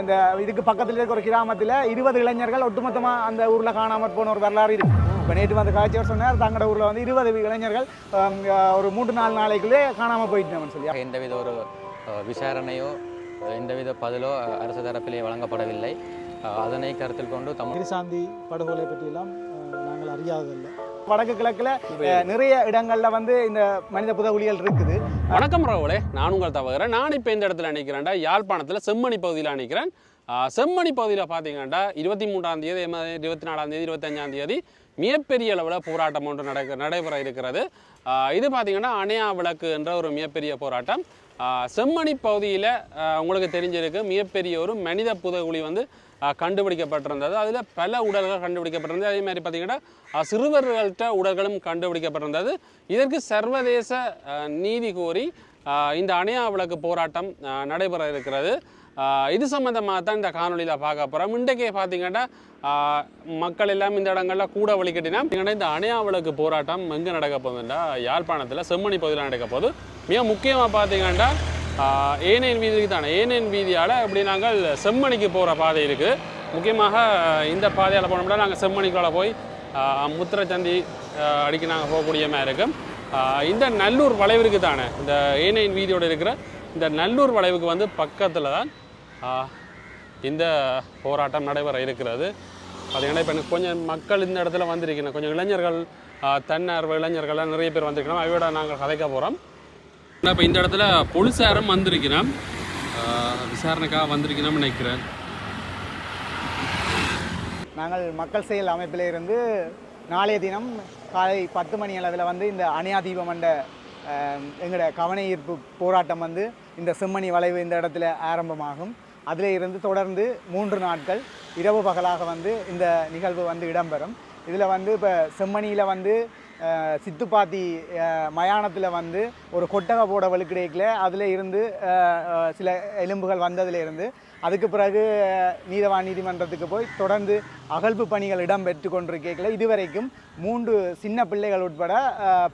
இந்த இதுக்கு பக்கத்தில் இருக்க ஒரு கிராமத்தில் இருபது இளைஞர்கள் ஒட்டுமொத்தமாக அந்த ஊரில் காணாமற் போன ஒரு வரலாறு இருக்கு. இப்போ நேற்று வந்து காய்ச்சவர் சொன்னார் தங்களோட ஊரில் வந்து இருபது இளைஞர்கள் ஒரு மூன்று நாலு நாளைக்குள்ளே காணாமல் போயிட்டோம்னு சொல்லி. எந்தவித ஒரு அஹ், விசாரணையோ எந்தவித பதிலோ அரசு தரப்பிலே வழங்கப்படவில்லை. அதனை கருத்தில் கொண்டு தமிழ் கிரிசாந்தி படுகொலை பற்றியெல்லாம் நாங்கள் அறியாததில்லை. வடக்கு கிழக்கில் நிறைய இடங்களில் வந்து இந்த மனித புதகுலிகள் இருக்குது. வணக்கம் ராகுலே நான் உங்கள் தவகிறேன் நான் இப்போ இந்த இடத்துல நிற்கிறேன்டா யாழ்ப்பாணத்தில் செம்மணி பகுதியில் ஆஹ் செம்மணி பகுதியில் பார்த்தீங்கன்னா இருபத்தி மூன்றாம் தேதி இருபத்தி நாலாம் தேதி இருபத்தஞ்சாம் தேதி மிகப்பெரிய அளவில் போராட்டம் ஒன்று நடக்க நடைபெற இருக்கிறது. இது பார்த்தீங்கன்னா அணையா விளக்கு என்ற ஒரு மிகப்பெரிய போராட்டம். செம்மணி பகுதியில் உங்களுக்கு தெரிஞ்சிருக்கு மிகப்பெரிய ஒரு மனித புதைகுழி வந்து கண்டுபிடிக்கப்பட்டிருந்தது. அதில் பல உடல்கள் கண்டுபிடிக்கப்பட்டிருந்தது. அதே மாதிரி பார்த்தீங்கன்னா சிறுவர்கள்ட்ட உடல்களும் கண்டுபிடிக்கப்பட்டிருந்தது. இதற்கு சர்வதேச நீதி கோரி இந்த அணையா விளக்கு போராட்டம் நடைபெற இருக்கிறது. இது சம்மந்தமாக தான் இந்த காணொலியில் பார்க்க போகிறோம் இன்றைக்கே பார்த்தீங்கன்னா மக்கள் எல்லாம் இந்த இடங்களில் கூட வழிகட்டினா இந்த அணையா விளக்கு போராட்டம் எங்கே நடக்க போகுதுன்னா யாழ்ப்பாணத்தில் செம்மணி பகுதியில் நடக்க போகுது. மிக முக்கியமாக பார்த்தீங்கன்னா ஏனையன் வீதிக்கு தானே? ஏனையன் வீதியால் இப்படி நாங்கள் செம்மணிக்கு போகிற பாதை இருக்குது முக்கியமாக இந்த பாதையால் போனோம்னா நாங்கள் செம்மணிக்குள்ள போய் முத்திரச்சந்தி அடிக்க நாங்கள் போகக்கூடிய மாதிரி இருக்கும் இந்த நல்லூர் வளைவிற்கு தானே? இந்த ஏனையன் வீதியோடு இருக்கிற இந்த நல்லூர் வளைவுக்கு வந்து பக்கத்தில் தான் இந்த போராட்டம் நடைபெற இருக்கிறது. பார்த்தீங்கன்னா இப்போ எனக்கு கொஞ்சம் மக்கள் இந்த இடத்துல வந்திருக்கணும். கொஞ்சம் இளைஞர்கள் தன்னார்வ இளைஞர்கள்லாம் நிறைய பேர் வந்திருக்கணும். அவையோட நாங்கள் கதைக்க போகிறோம் இப்போ இந்த இடத்துல பொலிசாரம் வந்திருக்கிறோம் விசாரணைக்காக வந்திருக்கிறோம்னு நினைக்கிறேன். நாங்கள் மக்கள் செயல் அமைப்பில் இருந்து நாளைய தினம் காலை பத்து மணி அளவில் வந்து இந்த அணையா தீபம் என்ற எங்களோட கவன ஈர்ப்பு போராட்டம் வந்து இந்த செம்மணி வளைவு இந்த இடத்துல ஆரம்பமாகும். அதில் இருந்து தொடர்ந்து மூன்று நாட்கள் இரவு பகலாக வந்து இந்த நிகழ்வு வந்து இடம்பெறும். இதில் வந்து இப்போ செம்மணியில் வந்து சித்துப்பாத்தி மயானத்தில் வந்து ஒரு கொட்டகை போட வலுக்கிடைக்கில் அதில் இருந்து சில எலும்புகள் வந்ததில் இருந்து அதுக்கு பிறகு அஹ், நீதவான் நீதிமன்றத்துக்கு போய் தொடர்ந்து அகழ்வு பணிகள் இடம்பெற்று கொண்டிருக்கல இதுவரைக்கும் மூன்று சின்ன பிள்ளைகள் உட்பட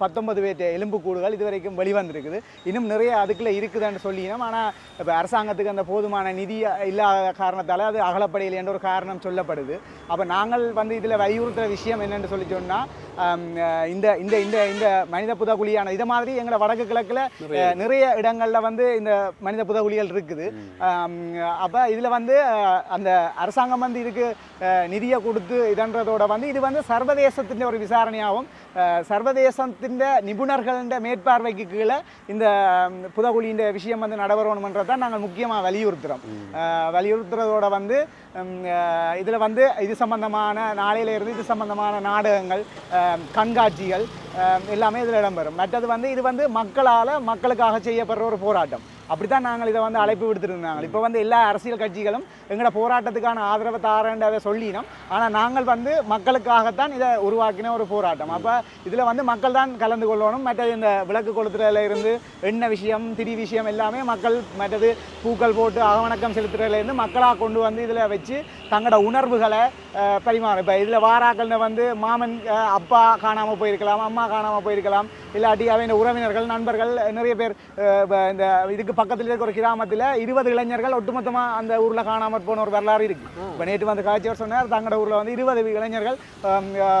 பத்தொன்பது பேர் எலும்புக்கூடுகள் இதுவரைக்கும் வெளிவந்திருக்குது. இன்னும் நிறைய அதுக்குள்ளே இருக்குதுன்னு சொல்லினோம். ஆனால் இப்போ அரசாங்கத்துக்கு அந்த போதுமான நிதி இல்லாத காரணத்தால் அது அகலப்படையில் என்ற ஒரு காரணம் சொல்லப்படுது. அப்போ நாங்கள் வந்து இதில் வலியுறுத்துகிற விஷயம் என்னென்னு சொல்லி சொன்னால் இந்த இந்த இந்த இந்த மனித புதகுழியான இதை மாதிரி எங்களை வடக்கு கிழக்கில் நிறைய இடங்களில் வந்து இந்த மனித புதகுழிகள் இருக்குது. அப்போ இதில் வந்து அந்த அரசாங்கம் வந்து இதுக்கு நிதியை கொடுத்து இதன்றதோட வந்து இது வந்து சர்வதேசத்தின் ஒரு விசாரணையாகவும் சர்வதேசத்தின் நிபுணர்களின் மேற்பார்வைக்கு கீழே இந்த புதகுலியின் விஷயம் வந்து நடைபெறணுன்றதை நாங்கள் முக்கியமாக வலியுறுத்துகிறோம் வலியுறுத்துறதோட வந்து இதில் வந்து இது சம்பந்தமான நாளையிலேருந்து இது சம்பந்தமான நாடகங்கள் கண்காட்சிகள் எல்லாமே இதில் இடம்பெறும். மற்றது வந்து இது வந்து மக்களால் மக்களுக்காக செய்யப்படுற ஒரு போராட்டம். அப்படித்தான் நாங்கள் இதை வந்து அழைப்பு விடுத்திருந்தாங்க. இப்போ வந்து எல்லா அரசியல் கட்சிகளும் எங்களோட போராட்டத்துக்கான ஆதரவை தாரன்றதை சொல்லினோம் ஆனால் நாங்கள் வந்து மக்களுக்காகத்தான் இதை உருவாக்கின ஒரு போராட்டம். அப்போ இதில் வந்து மக்கள் தான் கலந்து கொள்ளணும். மற்றது இந்த விளக்கு கொளுத்துறதுல இருந்து எண்ணெய் விஷயம் திரி விஷயம் எல்லாமே மக்கள் மற்றது பூக்கள் போட்டு அவணக்கம் செலுத்துறதுலேருந்து மக்களாக கொண்டு வந்து இதில் வச்சு தங்களோட உணர்வுகளை பரிமாறும். இப்போ இதில் வாராக்கள்னு வந்து மாமன் அப்பா காணாமல் போயிருக்கலாம் அம்மா காணாமல் போயிருக்கலாம். இல்லாட்டி அவன் உறவினர்கள் நண்பர்கள் நிறைய பேர் இந்த இதுக்கு பக்கத்தில் இருக்க ஒரு கிராமத்தில் இருபது இளைஞர்கள் ஒட்டுமொத்தமாக அந்த ஊரில் காணாமற் போன ஒரு வரலாறு இருக்கு. இப்போ நேற்று வந்து காய்ச்சவர் சொன்னார் தங்களோட ஊரில் வந்து இருபது இளைஞர்கள்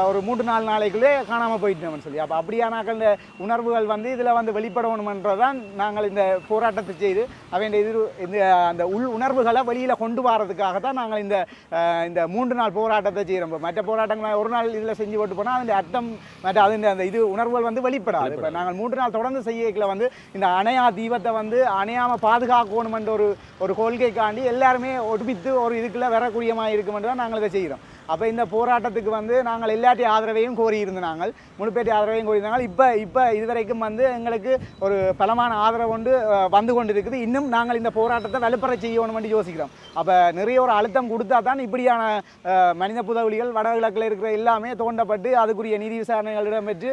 ஒரு மூன்று நாலு நாளைக்குள்ளே காணாமல் போயிட்டோம்னு சொல்லி. அப்போ அப்படியானாக்கள் இந்த உணர்வுகள் வந்து இதில் வந்து வெளிப்படணுமன்றதான் நாங்கள் இந்த போராட்டத்தை செய்து அவன் எதிர் இந்த அந்த உள் உணர்வுகளை வெளியில் கொண்டு வரதுக்காக தான் நாங்கள் இந்த இந்த மூன்று நாள் போராட்டத்தை செய்கிறோம் மற்ற போராட்டங்கள் ஒரு நாள் இதில் செஞ்சு போட்டு போனால் அதன் அர்த்தம் மற்ற அது அந்த இது உணர்வுகள் வந்து வெளிப்படாது. இப்போ நாங்கள் மூன்று நாள் தொடர்ந்து செய்யல வந்து இந்த அணையா தீபத்தை வந்து அணையாமல் பாதுகாக்கணுமென்ற ஒரு ஒரு கொள்கைக்காண்டி எல்லாருமே ஒடுப்பித்து ஒரு இதுக்குள்ள வரக்கூடியமாக இருக்குமென்று தான் நாங்கள் இதை செய்கிறோம். அப்போ இந்த போராட்டத்துக்கு வந்து நாங்கள் எல்லாட்டி ஆதரவையும் கோரியிருந்த நாங்கள் முழுப்பேட்டி ஆதரவையும் கோரியிருந்தாங்க. இப்போ இப்போ இதுவரைக்கும் வந்து எங்களுக்கு ஒரு பலமான ஆதரவு கொண்டு வந்து கொண்டு இருக்குது இன்னும் நாங்கள் இந்த போராட்டத்தை வலுப்பெற செய்யணும்னு யோசிக்கிறோம். அப்போ நிறைய ஒரு அழுத்தம் கொடுத்தா தான் இப்படியான மனித புதவிகள் வடகிழக்கில் இருக்கிற எல்லாமே தோண்டப்பட்டு அதுக்குரிய நீதி விசாரணைகளிடம் பெற்று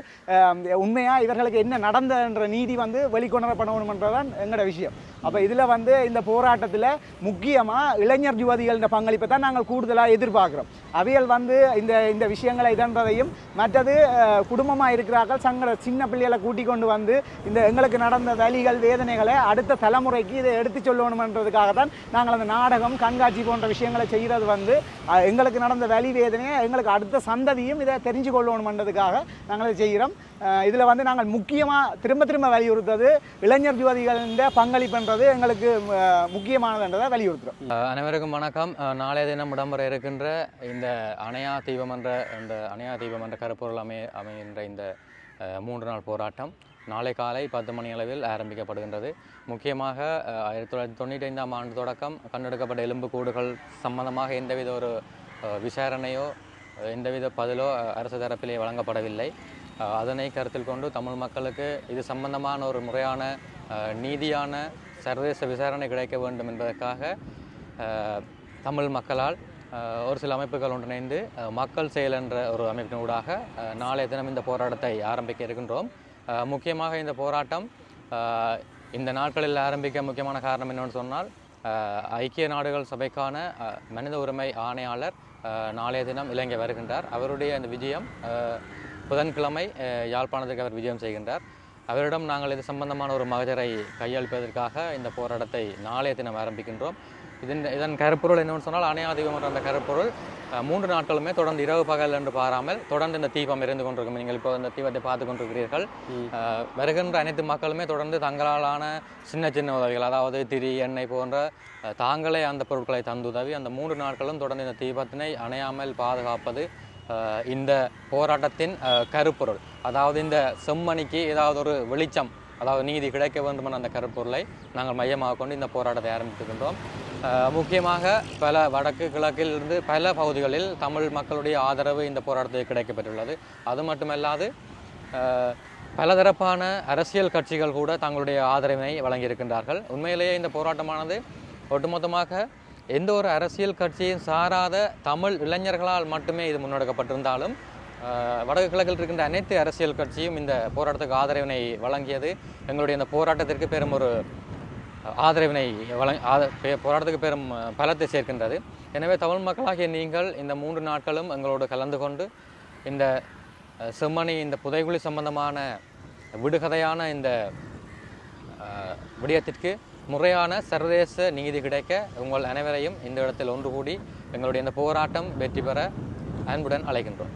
உண்மையாக இவர்களுக்கு என்ன நடந்தன்ற நீதி வந்து வெளிக்கொணரப்படணுமன்றதான் எங்களோட விஷயம். அப்போ இதில் வந்து இந்த போராட்டத்தில் முக்கியமாக இளைஞர் யுவதிகளின் பங்களிப்பை தான் நாங்கள் கூடுதலாக எதிர்பார்க்குறோம். அவியல் வந்து இந்த இந்த விஷயங்களை இதன்றதையும் மற்றது குடும்பமாக இருக்கிறார்கள் சங்கட சின்ன பிள்ளைகளை கூட்டிக் கொண்டு வந்து இந்த எங்களுக்கு நடந்த வலிகள் வேதனைகளை அடுத்த தலைமுறைக்கு இதை எடுத்து சொல்லணுமன்றதுக்காக தான் நாங்கள் அந்த நாடகம் கண்காட்சி போன்ற விஷயங்களை செய்கிறது வந்து எங்களுக்கு நடந்த வலி வேதனையை எங்களுக்கு அடுத்த சந்ததியும் இதை தெரிஞ்சு கொள்ளணுமன்றதுக்காக நாங்கள் இதை செய்கிறோம். இதில் வந்து நாங்கள் முக்கியமாக திரும்ப திரும்ப வலியுறுத்தது இளைஞர் யுவதிகளின் கொடுப்பது எங்களுக்கு முக்கியமானதுன்றதை வலியுறுத்துகிறோம் அனைவருக்கும் வணக்கம். நாளைய தினம் இடம்பெற இருக்கின்ற இந்த அணையா தீபம் என்ற இந்த அணையா தீபம் என்ற கருப்பொருள் அமை அமைகின்ற இந்த மூன்று நாள் போராட்டம் நாளை காலை பத்து மணி அளவில் ஆரம்பிக்கப்படுகின்றது. முக்கியமாக ஆயிரத்தி தொள்ளாயிரத்தி தொண்ணூற்றி ஐந்தாம் ஆண்டு தொடக்கம் கண்டெடுக்கப்பட்ட எலும்புக்கூடுகள் சம்பந்தமாக எந்தவித ஒரு விசாரணையோ எந்தவித பதிலோ அரசு தரப்பிலே வழங்கப்படவில்லை. அதனை கருத்தில் கொண்டு தமிழ் மக்களுக்கு இது சம்பந்தமான ஒரு முறையான நீதியான சர்வதேச விசாரணை கிடைக்க வேண்டும் என்பதற்காக தமிழ் மக்களால் ஒரு சில அமைப்புகள் ஒன்றிணைந்து மக்கள் செயல் என்ற ஒரு அமைப்பினூடாக ஊடாக நாளைய தினம் இந்த போராட்டத்தை ஆரம்பிக்க இருக்கின்றோம். முக்கியமாக இந்த போராட்டம் இந்த நாட்களில் ஆரம்பிக்க முக்கியமான காரணம் என்னென்னு சொன்னால் ஐக்கிய நாடுகள் சபைக்கான மனித உரிமை ஆணையாளர் நாளைய தினம் இலங்கை வருகின்றார். அவருடைய அந்த விஜயம் புதன்கிழமை யாழ்ப்பாணத்துக்கு அவர் விஜயம் செய்கின்றார். அவரிடம் நாங்கள் இது சம்பந்தமான ஒரு மகஜரை கையளிப்பதற்காக இந்த போராட்டத்தை நாளைய தினம் ஆரம்பிக்கின்றோம். இதன் இதன் கருப்பொருள் என்னவென்னு சொன்னால் அணையாதீபம் என்ற அந்த கருப்பொருள் மூன்று நாட்களுமே தொடர்ந்து இரவு பகல் என்று பாராமல் தொடர்ந்து இந்த தீபம் எரிந்து கொண்டிருக்கும். நீங்கள் இப்போ இந்த தீபத்தை பார்த்து கொண்டிருக்கிறீர்கள். வருகின்ற அனைத்து மக்களுமே தொடர்ந்து தங்களாலான சின்ன சின்ன உதவிகள் அதாவது திரி எண்ணெய் போன்ற தாங்களே அந்த பொருட்களை தந்துதவி அந்த மூன்று நாட்களும் தொடர்ந்து இந்த தீபத்தினை அணையாமல் பாதுகாப்பது இந்த போராட்டத்தின் கருப்பொருள். அதாவது இந்த செம்மணிக்கு ஏதாவது ஒரு வெளிச்சம் அதாவது நீதி கிடைக்க வேண்டுமென அந்த கருப்பொருளை நாங்கள் மையமாக கொண்டு இந்த போராட்டத்தை ஆரம்பித்திருக்கின்றோம். முக்கியமாக பல வடக்கு கிழக்கில் இருந்து பல பகுதிகளில் தமிழ் மக்களுடைய ஆதரவு இந்த போராட்டத்தில் கிடைக்கப்பெற்றுள்ளது. அது மட்டுமல்லாது பலதரப்பான அரசியல் கட்சிகள் கூட தங்களுடைய ஆதரவினை வழங்கியிருக்கின்றார்கள். உண்மையிலேயே இந்த போராட்டமானது ஒட்டுமொத்தமாக எந்த ஒரு அரசியல் கட்சியும் சாராத தமிழ் இளைஞர்களால் மட்டுமே இது முன்னெடுக்கப்பட்டிருந்தாலும் வடக்கு கிழக்கில் இருக்கின்ற அனைத்து அரசியல் கட்சியும் இந்த போராட்டத்துக்கு ஆதரவினை வழங்கியது. எங்களுடைய இந்த போராட்டத்திற்கு பெரும் ஒரு ஆதரவினை வழங் ஆத போராட்டத்துக்கு பெரும் பலத்தை சேர்க்கின்றது. எனவே தமிழ் மக்களாகிய நீங்கள் இந்த மூன்று நாட்களும் எங்களோடு கலந்து கொண்டு இந்த செம்மணி இந்த புதைகுழி சம்பந்தமான விடுகதையான இந்த விடயத்திற்கு முறையான சர்வதேச நீதி கிடைக்க உங்கள் அனைவரையும் இந்த இடத்தில் ஒன்று கூடி எங்களுடைய இந்த போராட்டம் வெற்றி பெற அன்புடன் அழைக்கின்றோம்.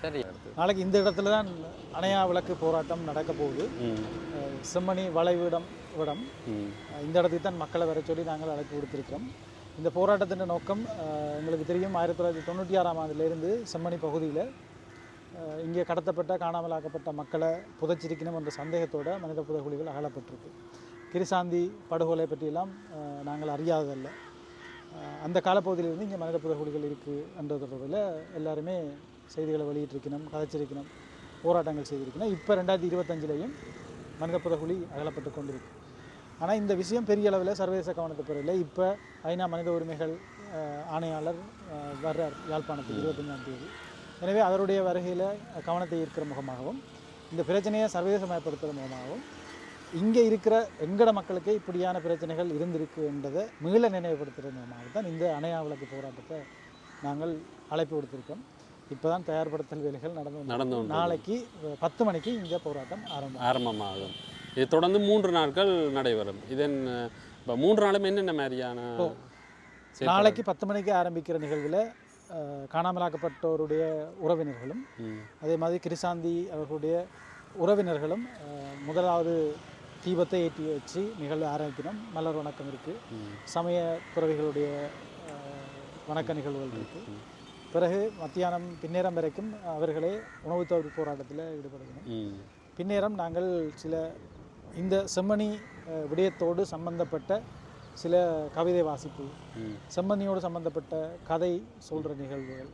சரி. நாளைக்கு இந்த இடத்துல தான் அணையா விளக்கு போராட்டம் நடக்க போகுது. செம்மணி வளைவிடம் அஹ் இந்த இடத்துக்கு தான் மக்களை வர சொல்லி நாங்கள் அழைப்பு கொடுத்திருக்கோம் இந்த போராட்டத்தின் நோக்கம் எங்களுக்கு தெரியும் ஆயிரத்தி தொள்ளாயிரத்தி தொண்ணூற்றி ஆறாம் ஆண்டிலிருந்து செம்மணி பகுதியில் இங்கே கடத்தப்பட்ட காணாமலாக்கப்பட்ட மக்களை புதைச்சிருக்கணும் என்ற சந்தேகத்தோட மனித புதைகுழிகள் அகலப்பட்டிருக்கு. கிரிசாந்தி படுகொலை பற்றியெல்லாம் நாங்கள் அறியாததல்ல. அந்த காலப்பகுதியிலிருந்து இங்கே மனித புதைகுழிகள் இருக்குது தொடர்பில் எல்லாருமே செய்திகளை வெளியிட்டிருக்கணும் கதைச்சிருக்கணும் போராட்டங்கள் செய்திருக்கணும். இப்போ ரெண்டாயிரத்தி இருபத்தஞ்சிலையும் மனித புதைகுழி அகலப்பட்டு கொண்டிருக்கு. ஆனால் இந்த விஷயம் பெரிய அளவில் சர்வதேச கவனத்தை பெறவில்லை இப்போ ஐநா மனித உரிமைகள் ஆணையாளர் வர்றார் யாழ்ப்பாணத்துக்கு இருபத்தஞ்சாம் தேதி. எனவே அவருடைய வருகையில் கவனத்தை ஈர்க்கிற முகமாகவும் இந்த பிரச்சனையை சர்வதேசமயப்படுத்துகிற முகமாகவும் இங்கே இருக்கிற எங்கட மக்களுக்கு இப்படியான பிரச்சனைகள் இருந்திருக்கு என்றதை மீள நினைவுபடுத்துகிற முகமாக தான் இந்த அணையா விளக்கு போராட்டத்தை நாங்கள் அழைப்பு கொடுத்துருக்கோம் இப்போ தான் தயார்படுத்தல் வேலைகள் நடந்து. நடந்து. நாளைக்கு பத்து மணிக்கு இங்கே போராட்டம் ஆரம்பம் ஆரம்பமாகும் இது தொடர்ந்து மூன்று நாட்கள் நடைபெறும் இதன் இப்போ மூன்று நாளும் என்னென்ன மாதிரியான? நாளைக்கு பத்து மணிக்கு ஆரம்பிக்கிற நிகழ்வில் காணாமலாக்கப்பட்டோருடைய உறவினர்களும். அதே மாதிரி கிரிசாந்தி அவர்களுடைய உறவினர்களும் முதலாவது தீபத்தை ஏற்றி வச்சு நிகழ்வு ஆரம்பிக்கணும் மலர் வணக்கம் இருக்குது. சமய துறவிகளுடைய வணக்க நிகழ்வுகள் இருக்குது பிறகு மத்தியானம் பின்னேரம் வரைக்கும் அவர்களே உணவுத் தவிர்ப்பு போராட்டத்தில் ஈடுபடுகிறோம். பின்னேரம் நாங்கள் சில இந்த செம்மணி விடயத்தோடு சம்பந்தப்பட்ட சில கவிதை வாசிப்பு. செம்மணியோடு சம்பந்தப்பட்ட கதை சொல்கிற நிகழ்வுகள்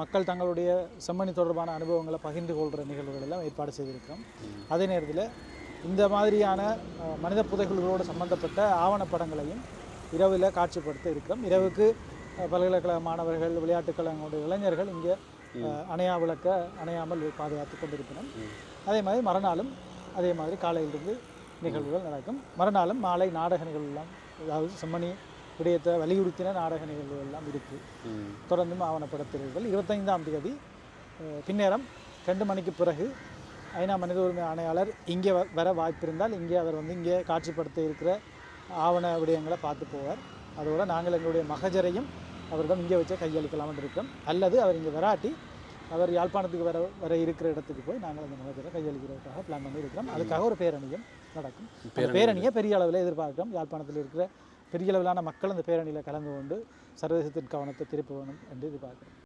மக்கள் தங்களுடைய செம்மணி தொடர்பான அனுபவங்களை பகிர்ந்து கொள்கிற நிகழ்வுகள் எல்லாம் ஏற்பாடு செய்திருக்கிறோம். அதே நேரத்தில் இந்த மாதிரியான மனித புதைகுழிகளோடு சம்பந்தப்பட்ட ஆவணப்படங்களையும் இரவில் காட்சிப்படுத்த இருக்கிறோம். இரவுக்கு பல்கலைக்கழக மாணவர்கள் விளையாட்டுக் கழகங்களுடைய இளைஞர்கள் இங்கே அணையா விளக்க அணையாமல் பாதுகாத்து கொண்டிருக்கிறோம். அதே மாதிரி மறுநாளும் அதே மாதிரி காலையிலிருந்து நிகழ்வுகள் நடக்கும். மறுநாளும் மாலை நாடக நிகழ்வுலாம் அதாவது செம்மணி விடயத்தை வலியுறுத்தின நாடக நிகழ்வுகள் எல்லாம் இருக்குது. தொடர்ந்தும் ஆவணப்படுத்துகிறீர்கள் இருபத்தைந்தாம் தேதி பின்னேரம் ரெண்டு மணிக்கு பிறகு ஐநா மனித உரிமை ஆணையாளர் இங்கே வ- வர வாய்ப்பு இருந்தால் இங்கே அவர் வந்து இங்கே காட்சிப்படுத்த இருக்கிற ஆவண விடயங்களை பார்த்து போவார். அதோட நாங்கள் எங்களுடைய மகஜரையும் அவரிடம் இங்கே வச்சே கையளிக்கலாம்னு இருக்கோம். அல்லது அவர் இங்கே வராட்டி அவர் யாழ்ப்பாணத்துக்கு வர வர இருக்கிற இடத்துக்கு போய் நாங்கள் அந்த மகஜரை கையளிக்கிறதுக்காக பிளான் பண்ணி இருக்கிறோம். அதுக்காக ஒரு பேரணியும் நடக்கும். பேரணியை பெரிய அளவில் எதிர்பார்க்கிறோம். யாழ்ப்பாணத்தில் இருக்கிற பெரிய அளவிலான மக்கள் அந்த பேரணியில் கலந்து கொண்டு சர்வதேசத்தின் கவனத்தை திருப்ப வேணும் என்று எதிர்பார்க்கிறோம்.